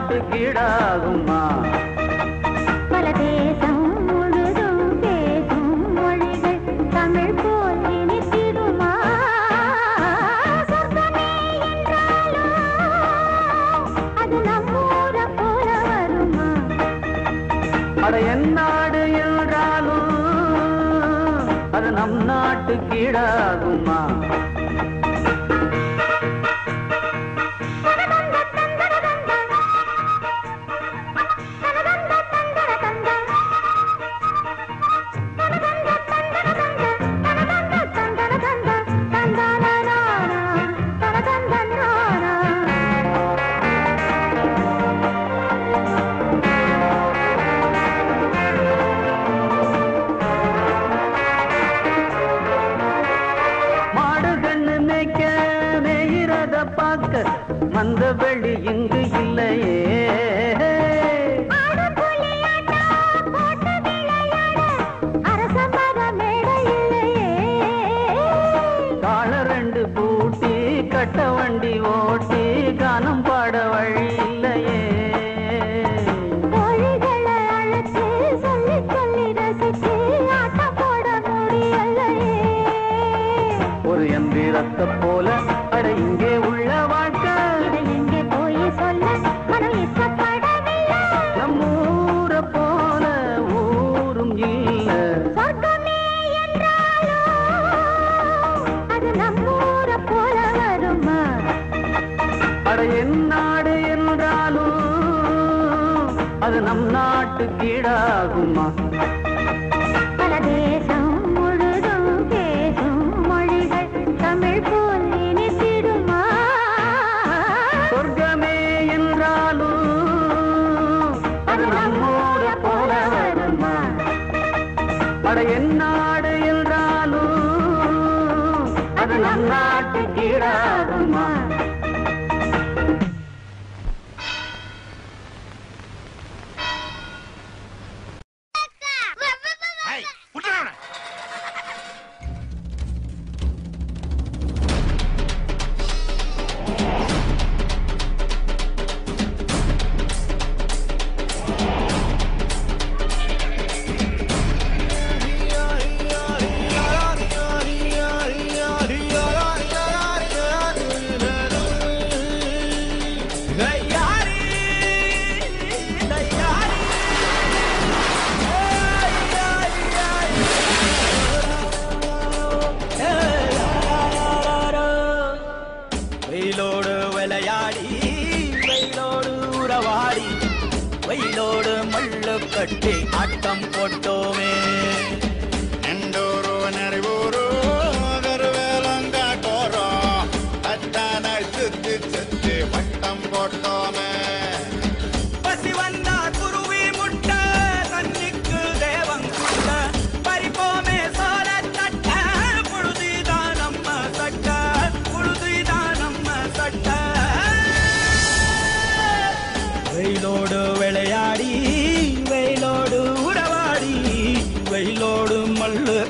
நாட்டு கீழாகுமா பல தேசம் முழுதும் பேசும் மொழிகள் தமிழ் போல் என்றாலும் அது நம்மூர போல வருமா? அட என் நாடு என்றாலும் அது நம் நாட்டு கீழாகுமா வந்த வெளி இங்கு இல்லையே. கால ரெண்டு பூட்டி கட்ட வண்டி ஓட்டி கானம் பாட வழி இல்லையே. ஒரு எந்திரத்தை போல அட இங்கே உள்ள நம் நாட்டு கீழாகுமா? பல தேசம் முழுதும் பேசும் மொழிகள் தமிழ் போல் இனித்திடுமா சொர்க்கமே என்றாலும் அது நம்மூர போல வருமா? அட என் கட்டி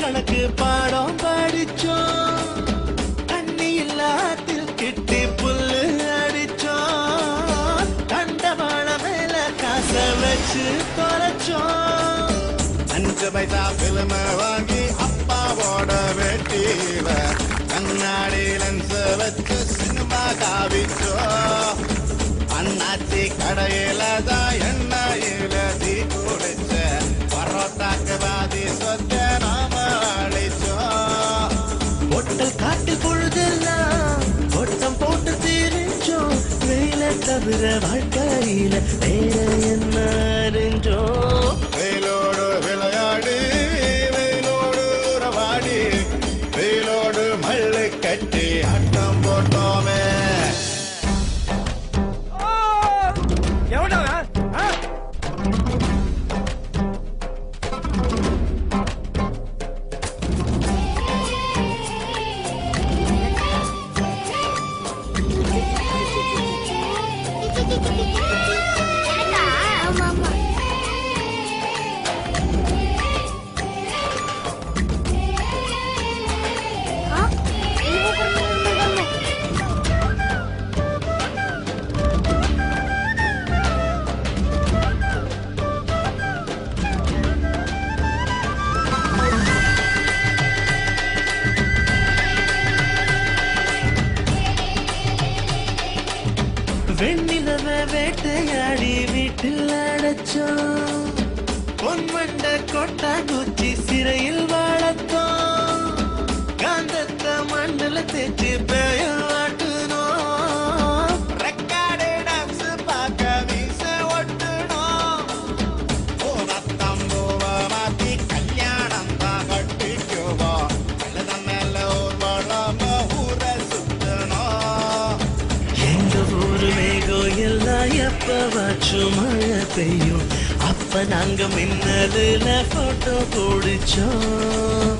கணக்கு பாடம் படிச்சோம். தண்ணி இல்லாத்தில் கிட்டி புல்லு அடிச்சோம். தண்டவாள மேல காச வச்சு தொலைச்சோம். அஞ்சு பைசா பிலிம வாங்கி அப்பாவோட வெட்டியில கண்ணாடி லென்ஸ் வச்சு சினிமா காவிச்சோம் அண்ணாச்சி கடையில தான் எண்ணெயில பொட்டல் காட்டில் பொழுதெல்லாம் ஒட்டம் போட்டு தீரிச்சோம் வெயில தவிர வாழ்க்கையில வேற என்ன அறிஞ்சோம்? அடைச்சோம் பொன்மண்ட கொட்டாங்குச்சி சிறையில் வாழத்தோம் காந்தத்த மண்ணில் தேய்ச்சி பெயர் வாட்டுனோம் ரெக்கார்டு டான்ஸ் பார்க்க வீச ஒட்டுனோம். பூவத்தம்பூவ மாத்தி கல்யாணம் தான் கட்டிக்குவோம். வெள்ளத மேல ஊர் வளம சுத்தணும் எங்க ஊரு எல்லாம் எப்பவாச்சும் மழை பெய்யும். அப்ப நாங்க மின்னலுல போட்டோ குடிச்சோம்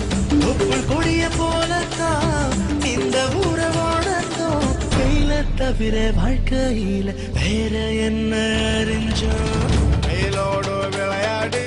உப்புள் கொடிய போலத்தான் இந்த ஊரை வாழந்தோம். வெயில தவிர வாழ்க்கையில வேற என்ன அறிஞ்சோம்? வெயிலோடு விளையாடி